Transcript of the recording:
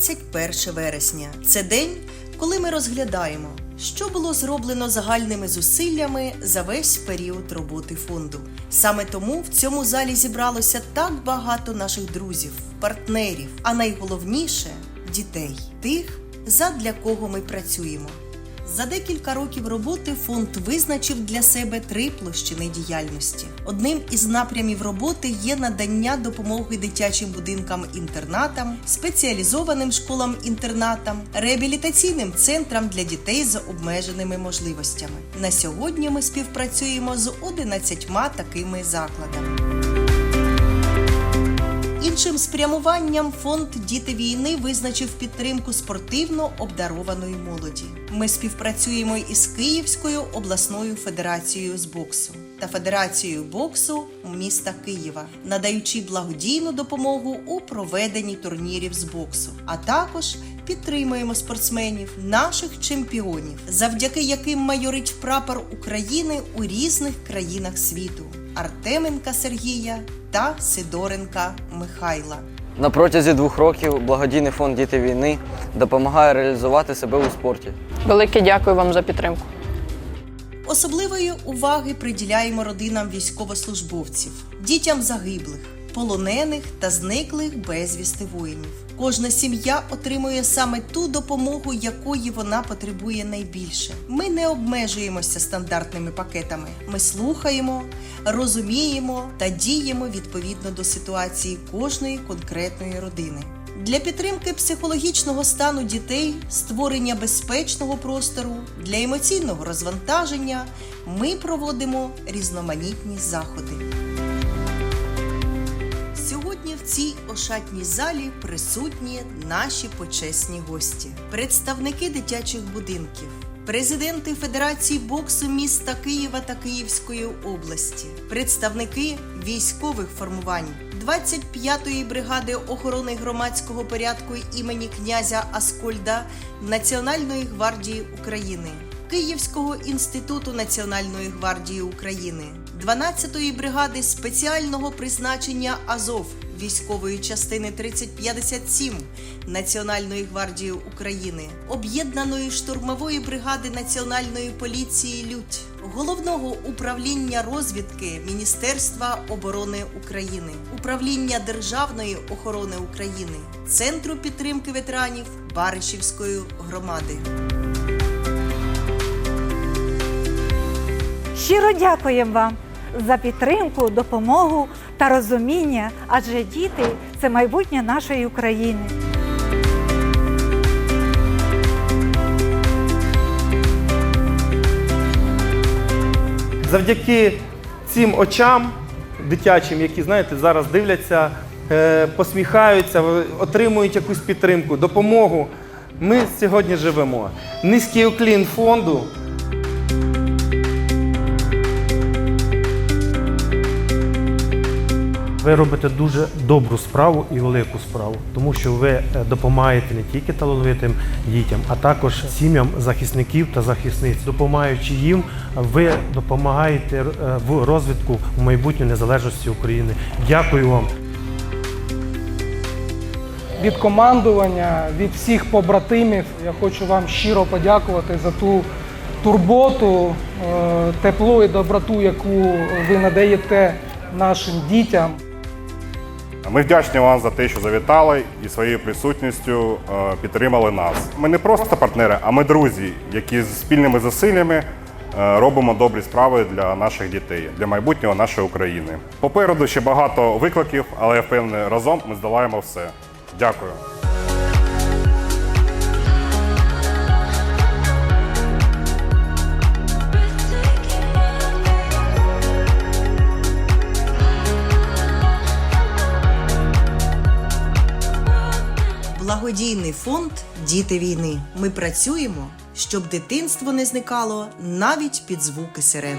21 вересня. Це день, коли ми розглядаємо, що було зроблено загальними зусиллями за весь період роботи фонду. Саме тому в цьому залі зібралося так багато наших друзів, партнерів, а найголовніше дітей, тих, задля кого ми працюємо. За декілька років роботи фонд визначив для себе три площини діяльності. Одним із напрямів роботи є надання допомоги дитячим будинкам-інтернатам, спеціалізованим школам-інтернатам, реабілітаційним центрам для дітей з обмеженими можливостями. На сьогодні ми співпрацюємо з 11 такими закладами. Спрямуванням фонд Діти війни визначив підтримку спортивно обдарованої молоді. Ми співпрацюємо із Київською обласною федерацією з боксу та Федерацією боксу міста Києва, надаючи благодійну допомогу у проведенні турнірів з боксу, а також підтримуємо спортсменів, наших чемпіонів, завдяки яким майорить прапор України у різних країнах світу. Артеменка Сергія та Сидоренка Михайла. На протязі двох років благодійний фонд Діти війни допомагає реалізувати себе у спорті. Велике дякую вам за підтримку. Особливої уваги приділяємо родинам військовослужбовців, дітям загиблих, полонених та зниклих безвісти воїнів. Кожна сім'я отримує саме ту допомогу, якої вона потребує найбільше. Ми не обмежуємося стандартними пакетами. Ми слухаємо, розуміємо та діємо відповідно до ситуації кожної конкретної родини. Для підтримки психологічного стану дітей, створення безпечного простору, для емоційного розвантаження ми проводимо різноманітні заходи. Цій ошатній залі присутні наші почесні гості, представники дитячих будинків, президенти Федерації боксу міста Києва та Київської області, представники військових формувань 25-ї бригади охорони громадського порядку імені князя Аскольда Національної гвардії України. Київського інституту Національної гвардії України, 12-ї бригади спеціального призначення Азов військової частини 3057 Національної гвардії України, об'єднаної штурмової бригади Національної поліції Людь, головного управління розвідки Міністерства оборони України, управління Державної охорони України, Центру підтримки ветеранів Баришівської громади. Щиро дякуємо вам за підтримку, допомогу та розуміння, адже діти це майбутнє нашої України. Завдяки цим очам дитячим, які знаєте, зараз дивляться, е, посміхаються, отримують якусь підтримку, допомогу. Ми сьогодні живемо. Низький уклін фонду. Ви робите дуже добру справу і велику справу, тому що ви е, допомагаєте не тільки талановитим дітям, а також сім'ям захисників та захисниць. Допомагаючи їм, ви допомагаєте е, в розвитку в майбутнє незалежності України. Дякую вам. від командування, від всіх побратимів. Я хочу вам щиро подякувати за ту турботу, е, тепло і доброту, яку ви надаєте нашим дітям. Ми вдячні вам за те, що завітали і своєю присутністю е, підтримали нас. Ми не просто партнери, а ми друзі, які з спільними зусиллями е, робимо добрі справи для наших дітей, для майбутнього нашої України. Попереду ще багато викликів, але я впевнений, разом ми здолаємо все. Дякую. Благодійний фонд Діти війни. Ми працюємо, щоб дитинство не зникало навіть під звуки сирен.